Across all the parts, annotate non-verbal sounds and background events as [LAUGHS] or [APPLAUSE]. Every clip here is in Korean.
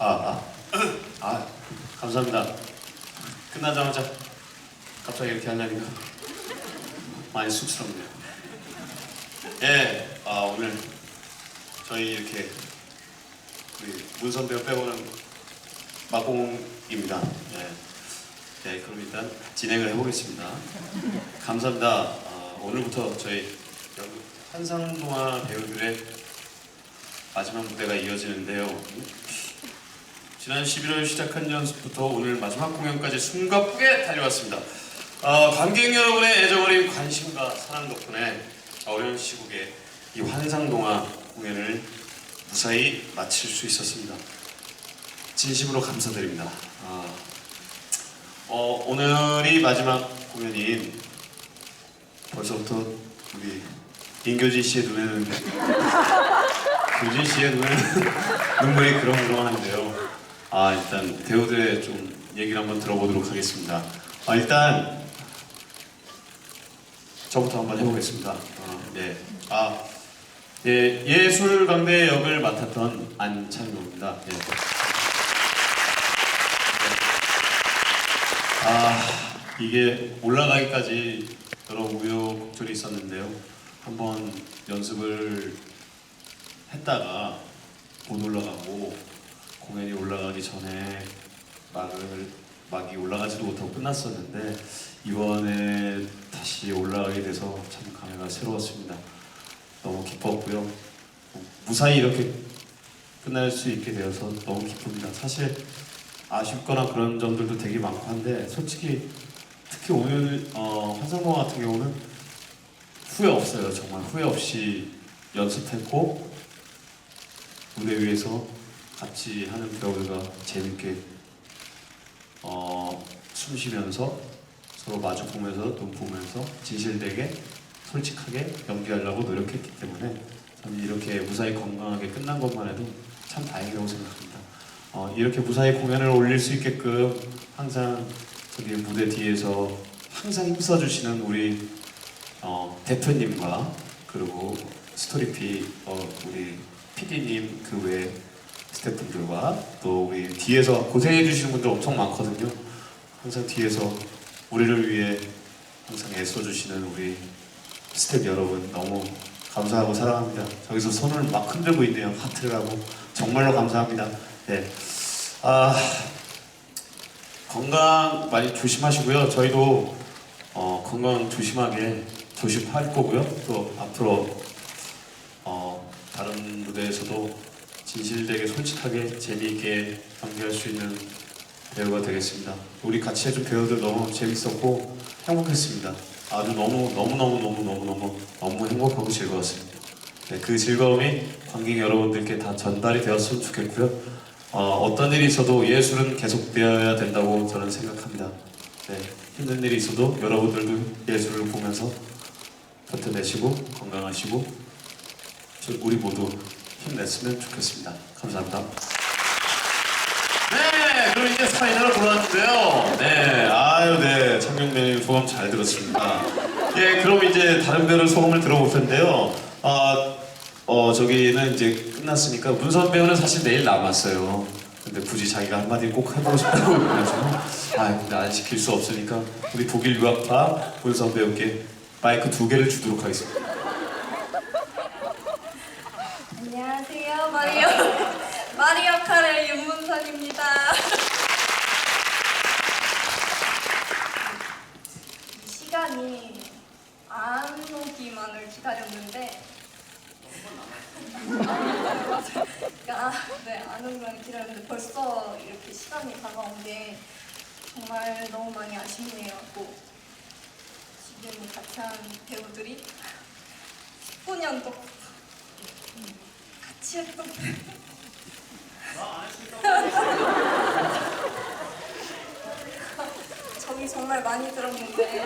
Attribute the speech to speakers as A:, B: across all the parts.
A: 아, 아, [CLEARS THROAT] 아, 감사합니다. 끝나자마자 갑자기 이렇게 하려니까 많이 쑥스럽네요. 예, 아 오늘 저희 이렇게 우리 문선 배우 빼고는 막공입니다. 예, 네, 그럼 일단 진행을 해보겠습니다. 감사합니다. 아, 오늘부터 저희 여기 환상동화 배우들의 마지막 무대가 이어지는데요. 지난 11월 시작한 연습부터 오늘 마지막 공연까지 숨가쁘게 달려왔습니다. 어, 관객 여러분의 애정어린 관심과 사랑 덕분에 어려운 시국에 이 환상동화 공연을 무사히 마칠 수 있었습니다. 진심으로 감사드립니다. 아, 어, 오늘이 마지막 공연인 벌써부터 우리 인교진 씨의 눈에는 [LAUGHS] 교진 씨의 눈에는 눈물이 그렁그렁하는데요. 아 일단 배우들의 좀 얘기를 한번 들어보도록 하겠습니다. 아 일단 저부터 한번 해보겠습니다. 어, 네. 아 예, 예술 강대 역을 맡았던 안찬호입니다. 예. 네. 아 이게 올라가기까지 여러 우여곡절이 있었는데요. 한번 연습을 했다가 못 올라가고 공연이 올라가기 전에 막을 막이 올라가지도 못하고 끝났었는데 이번에 다시 올라가게 돼서 참 감회가 새로웠습니다. 너무 기뻤고요. 무사히 이렇게 끝날 수 있게 되어서 너무 기쁩니다. 사실 아쉽거나 그런 점들도 되게 많고 한데 솔직히 특히 오늘 어, 환상공화 같은 경우는 후회 없어요. 정말 후회 없이 연습했고 무대 위에서 같이 하는 배우들과 재밌게 어, 숨 쉬면서 서로 마주 보면서 눈 보면서 진실되게 솔직하게 연기하려고 노력했기 때문에 이렇게 무사히 건강하게 끝난 것만 해도 참 다행이라고 생각합니다. 어, 이렇게 무사히 공연을 올릴 수 있게끔 항상 저기 무대 뒤에서 항상 힘써주시는 우리 어, 대표님과 그리고 스토리피 어, 우리 PD님 그 외 스태프분들과 또 우리 뒤에서 고생해 주시는 분들 엄청 많거든요. 항상 뒤에서 우리를 위해 항상 애써 주시는 우리 스태프 여러분 너무 감사하고 사랑합니다. 저기서 손을 막 흔들고 있네요. 하트를 하고 정말로 감사합니다. 네. 아 건강 많이 조심하시고요. 저희도 어, 건강 조심하게 조심할 거고요. 또 앞으로 어, 다른 무대에서도 진실되게 솔직하게 재미있게 연기할 수 있는 배우가 되겠습니다. 우리 같이 해준 배우들 너무 재밌었고 행복했습니다. 아주 너무 너무 너무 너무 너무 너무 너무 행복하고 즐거웠습니다. 네, 그 즐거움이 관객 여러분들께 다 전달이 되었으면 좋겠고요. 어, 어떤 일이 있어도 예술은 계속되어야 된다고 저는 생각합니다. 네, 힘든 일이 있어도 여러분들도 예술을 보면서 버텨내시고 건강하시고 저- 우리 모두 힘냈으면 좋겠습니다. 감사합니다. 네, 그럼 이제 스파이너로 돌아왔는데요. 네, 아유, 네, 창경배님 소감 잘 들었습니다. 예, 그럼 이제 다른 배우의 소감을 들어볼 텐데요. 아, 어, 저기는 이제 끝났으니까 문선 배우는 사실 내일 남았어요. 근데 굳이 자기가 한마디 꼭 해보고 싶다고 그래가지고 아 근데 안 시킬 수 없으니까 우리 독일 유학파 문선 배우께 마이크 두 개를 주도록 하겠습니다.
B: 안녕하세요. 마리오 마리 역할의 윤문선입니다. 이 시간이 안 오기만을 기다렸는데 아, 네, 안 오기만을 기다렸는데 벌써 이렇게 시간이 다가온 게 정말 너무 많이 아쉽네요. 또 지금 같이 한 배우들이 19년 동안 같이 했던 [LAUGHS] 정이 정말 많이 들었는데 [LAUGHS]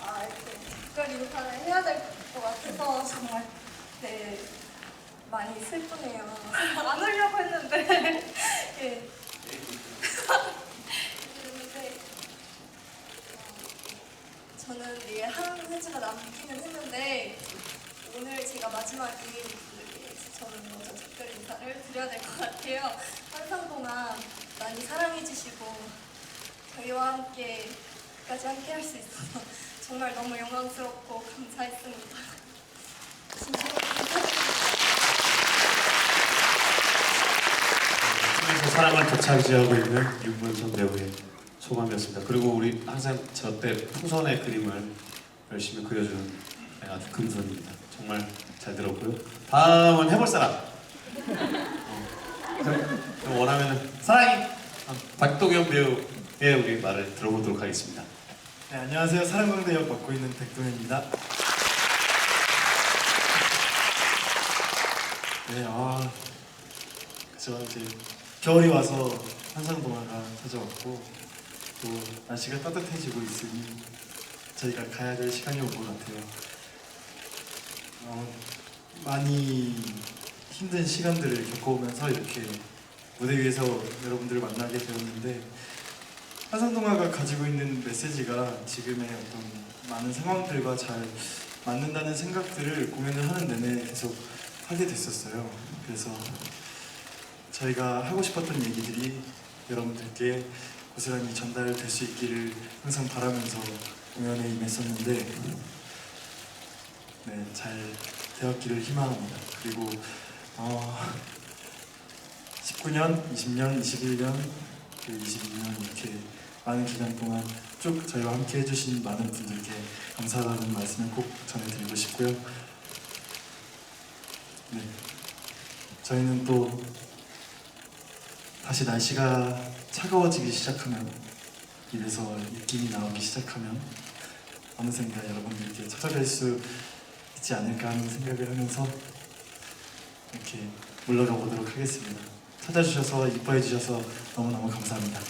B: 아 이렇게 특별히 욕하를 해야 될 것 같아서 정말 네 많이 슬프네요 안 하려고 했는데 예. 그랬는데 어, 저는 이게 한 회차가 남기는 했는데 오늘 제가 마지막에 이렇게 저는 먼저 특별 인사를 드려야 될 것 같아요. 항상 동안 많이 사랑해주시고 저희와 함께 까지 함께 할 수 있어서 [LAUGHS] 정말 너무 영광스럽고 감사했습니다.
A: 통해서 사랑을 도착 지하고 있는 윤문선 배우의 소감이었습니다. 그리고 우리 항상 저 때 풍선의 그림을 열심히 그려준 아주 금손입니다. 정말 잘 들었고요. 다음은 해볼 사람. 어, 좀- 좀 원하면은 사랑이 어, 박도겸 배우의 우리 말을 들어보도록 하겠습니다.
C: 네, 안녕하세요. 사랑광대 역 맡고 있는 백동현입니다. 네, 아, 그죠 이제 겨울이 와서 한상 동화가 찾아왔고 또 날씨가 따뜻해지고 있으니 저희가 가야 될 시간이 온 것 같아요. 어, 많이 힘든 시간들을 겪어오면서 이렇게 무대 위에서 여러분들을 만나게 되었는데 한상동화가 가지고 있는 메시지가 지금의 어떤 많은 상황들과 잘 맞는다는 생각들을 공연을 하는 내내 계속 하게 됐었어요. 그래서 저희가 하고 싶었던 얘기들이 여러분들께 고스란히 전달될 수 있기를 항상 바라면서 공연에 임했었는데 네, 잘 되었기를 희망합니다. 그리고 어, 19년, 20년, 21년, 그 22년 이렇게 많은 기간 동안 쭉 저희와 함께 해주신 많은 분들께 감사하다는 말씀을 꼭 전해드리고 싶고요. 네, 저희는 또 다시 날씨가 차가워지기 시작하면 입에서 입김이 나오기 시작하면 어느샌가 여러분들께 찾아뵐 수 있지 않을까 하는 생각을 하면서 이렇게 물러가 보도록 하겠습니다. 찾아주셔서 이뻐해 주셔서 너무너무 감사합니다.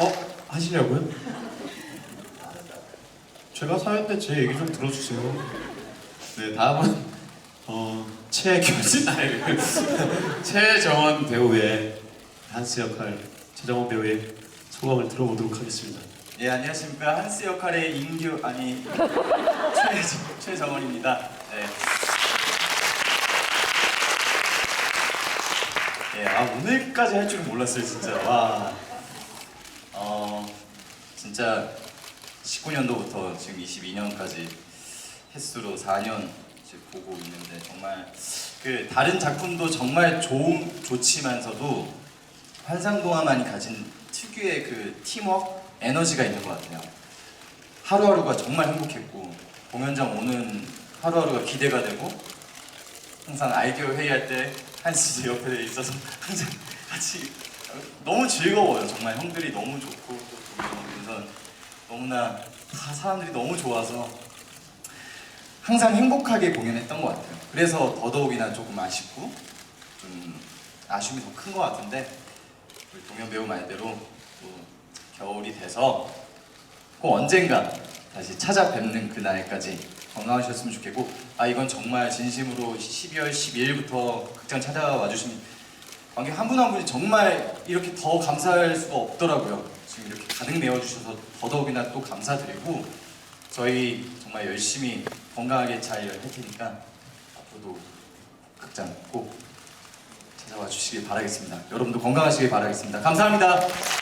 A: 어? 하시려고요? 제가 사연 때제 얘기 좀 들어주세요. 네, 다음은 어, 최규진 아니 [LAUGHS] 최정원 배우의 한스 역할 최정원 배우의 소감을 들어보도록 하겠습니다.
D: 예 안녕하십니까 한스 역할의 임규 아니 [LAUGHS] 최 최정원입니다. 네. 예, 아 오늘까지 할 줄은 몰랐어요 진짜 와. 어 진짜 19년도부터 지금 22년까지 횟수로 4년 이제 보고 있는데 정말 그 다른 작품도 정말 좋음 좋지만서도 환상동화만이 가진 특유의 그 팀워크 에너지가 있는 것 같아요. 하루하루가 정말 행복했고 공연장 오는 하루하루가 기대가 되고 항상 아이디어 회의할 때 한씨 제 옆에 있어서 [LAUGHS] 항상 같이 너무 즐거워요. 정말 형들이 너무 좋고 또 그래서 너무나 다 사람들이 너무 좋아서 항상 행복하게 공연했던 것 같아요. 그래서 더더욱이나 조금 아쉽고 좀 아쉬움이 더 큰 것 같은데 우리 동현 배우 말대로 또 겨울이 돼서 꼭 언젠가 다시 찾아뵙는 그 날까지 건강하셨으면 좋겠고 아 이건 정말 진심으로 12월 12일부터 극장 찾아와 주신 관객 한 분 한 분이 정말 이렇게 더 감사할 수가 없더라고요. 지금 이렇게 가득 메워주셔서 더더욱이나 또 감사드리고 저희 정말 열심히 건강하게 잘 할 테니까 앞으로도 극장 꼭 찾아와 주시길 바라겠습니다. 여러분도 건강하시길 바라겠습니다. 감사합니다.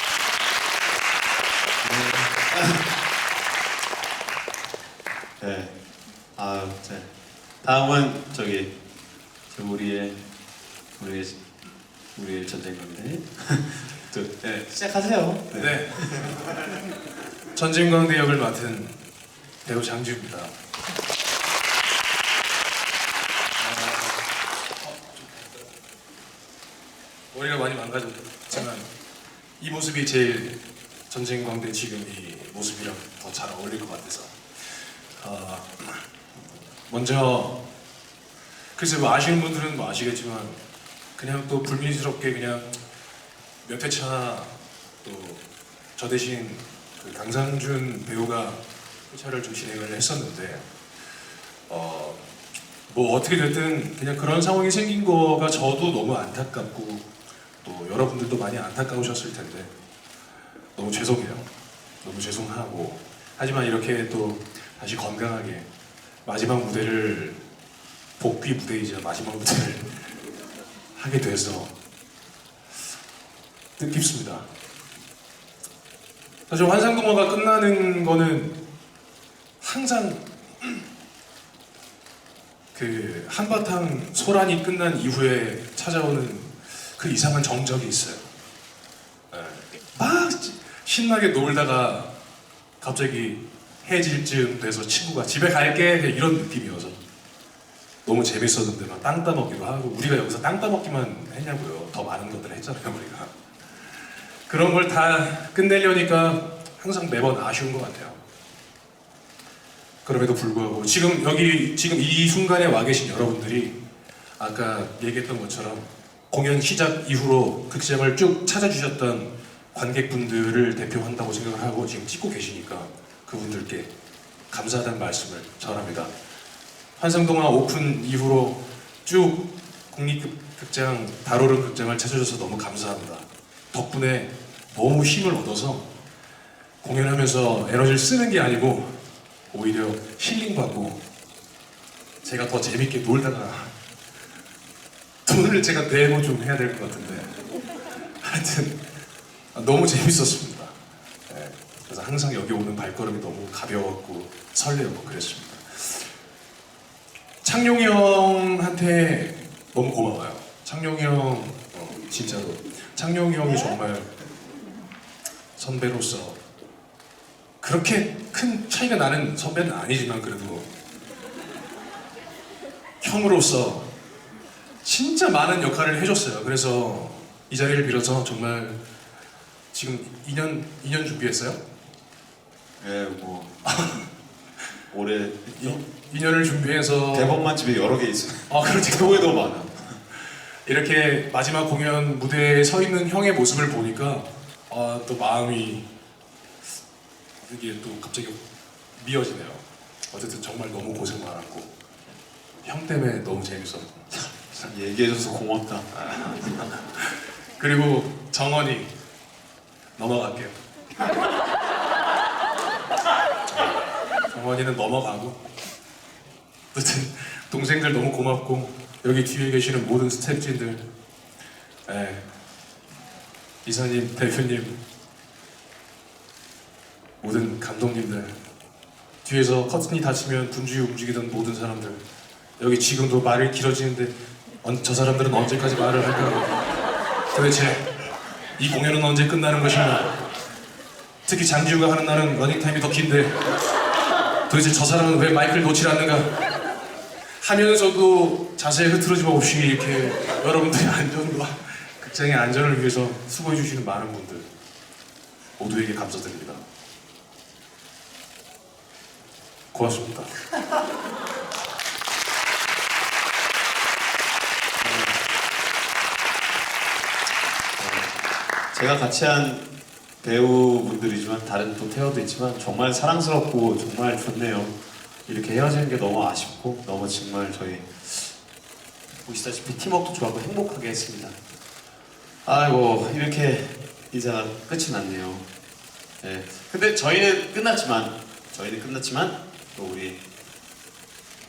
A: 네. 아, 네. 다음은 저기 저 우리의 우리의 우리의 전쟁건데. [LAUGHS] 또, 네, 시작하세요. 네.
E: 네. 전진광대 역을 맡은 배우 장주입니다. 머리가 많이 망가졌지만 이 모습이 제일 전진광대 지금 이 모습이랑 더 잘 어울릴 것 같아서. 어, 먼저 글쎄 뭐 아시는 분들은 뭐 아시겠지만 그냥 또 불미스럽게 그냥 몇 회차 또 저 대신 그 강상준 배우가 회차를 좀 진행을 했었는데 어 뭐 어떻게 됐든 그냥 그런 상황이 생긴 거가 저도 너무 안타깝고 또 여러분들도 많이 안타까우셨을 텐데 너무 죄송해요. 너무 죄송하고 하지만 이렇게 또 다시 건강하게 마지막 무대를 복귀 무대이자 마지막 무대를 [LAUGHS] 하게 돼서 뜻깊습니다. 사실 환상동화가 끝나는 거는 항상 [CLEARS THROAT] 그 한바탕 소란이 끝난 이후에 찾아오는 그 이상한 정적이 있어요. 신나게 놀다가 갑자기 해질 즈음 돼서 친구가 집에 갈게 이런 느낌이어서 너무 재밌었는데 막 땅 따먹기도 하고 우리가 여기서 땅 따먹기만 했냐고요. 더 많은 것들 했잖아요 우리가. 그런 걸 다 끝내려니까 항상 매번 아쉬운 것 같아요. 그럼에도 불구하고 지금 여기 지금 이 순간에 와 계신 여러분들이 아까 얘기했던 것처럼 공연 시작 이후로 극장을 쭉 찾아주셨던 관객분들을 대표한다고 생각을 하고 지금 찍고 계시니까 그분들께 감사하다는 말씀을 전합니다. 환상동화 오픈 이후로 쭉 국립극장 다로른 극장을 찾아줘서 너무 감사합니다. 덕분에 너무 힘을 얻어서 공연하면서 에너지를 쓰는 게 아니고 오히려 힐링받고 제가 더 재밌게 놀다가 돈을 제가 내고 좀 해야 될 것 같은데 하여튼 너무 재밌었습니다. 네, 그래서 항상 여기 오는 발걸음이 너무 가벼웠고 설레었고 그랬습니다. 창룡이 형한테 너무 고마워요. 창룡이 형 어, 진짜로 창룡이 형이 정말 선배로서 그렇게 큰 차이가 나는 선배는 아니지만 그래도 형으로서 진짜 많은 역할을 해줬어요. 그래서 이 자리를 빌어서 정말 지금 2년 2년 준비했어요.
A: 예, 뭐 올해
E: 이, 2년을 준비해서
A: 대본만 집에 여러 개 있어요.
E: 아 [LAUGHS] 그렇지
A: 더 많아.
E: 이렇게 마지막 공연 무대에 서 있는 형의 모습을 보니까 아, 또 마음이 이게 또 갑자기 미어지네요. 어쨌든 정말 너무 고생 많았고 형 때문에 너무 재밌었고
A: 얘기해줘서 고맙다.
E: 그리고 정원이 넘어갈게요. [LAUGHS] 정원이는 넘어가고 어쨌든 동생들 너무 고맙고 여기 뒤에 계시는 모든 스태프진들 예, 이사님, 대표님 모든 감독님들 뒤에서 커튼이 닫히면 분주히 움직이던 모든 사람들 여기 지금도 말이 길어지는데 언- 저 사람들은 언제까지 말을 할까 도대체 이 공연은 언제 끝나는 것인가? 특히 장지우가 하는 날은 러닝타임이 더 긴데 도대체 저 사람은 왜 마이크를 놓지 않는가? 하면서도 자세에 흐트러짐 없이 이렇게 여러분들의 안전과 극장의 안전을 위해서 수고해 주시는 많은 분들 모두에게 감사드립니다. 고맙습니다.
A: 제가 같이 한 배우분들이지만 다른 또 태어도 있지만 정말 사랑스럽고 정말 좋네요. 이렇게 헤어지는 게 너무 아쉽고 너무 정말 저희 보시다시피 팀워크도 좋았고 행복하게 했습니다. 아이고 이렇게 인사가 끝이 났네요. 네. 근데 저희는 끝났지만 저희는 끝났지만 또 우리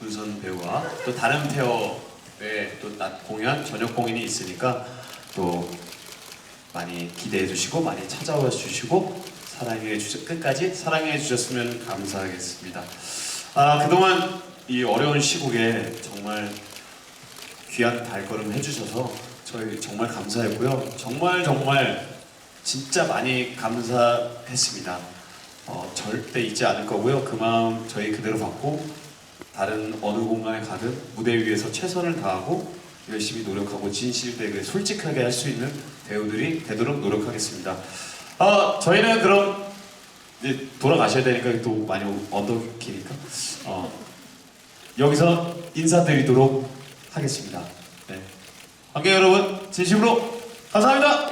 A: 문선 배우와 또 다른 페어의 또낮 공연 저녁 공연이 있으니까 또 많이 기대해 주시고 많이 찾아와 주시고 사랑해 주셔 끝까지 사랑해 주셨으면 감사하겠습니다. 아 그동안 이 어려운 시국에 정말 귀한 발걸음 해주셔서 저희 정말 감사했고요. 정말 정말 진짜 많이 감사했습니다. 어, 절대 잊지 않을 거고요. 그 마음 저희 그대로 받고 다른 어느 공간에 가든 무대 위에서 최선을 다하고 열심히 노력하고 진실되게 솔직하게 할 수 있는 배우들이 되도록 노력하겠습니다. 아 저희는 그럼 이제 돌아가셔야 되니까 또 많이 언덕이니까 어, 여기서 인사드리도록 하겠습니다. 네. 관객 여러분 진심으로 감사합니다.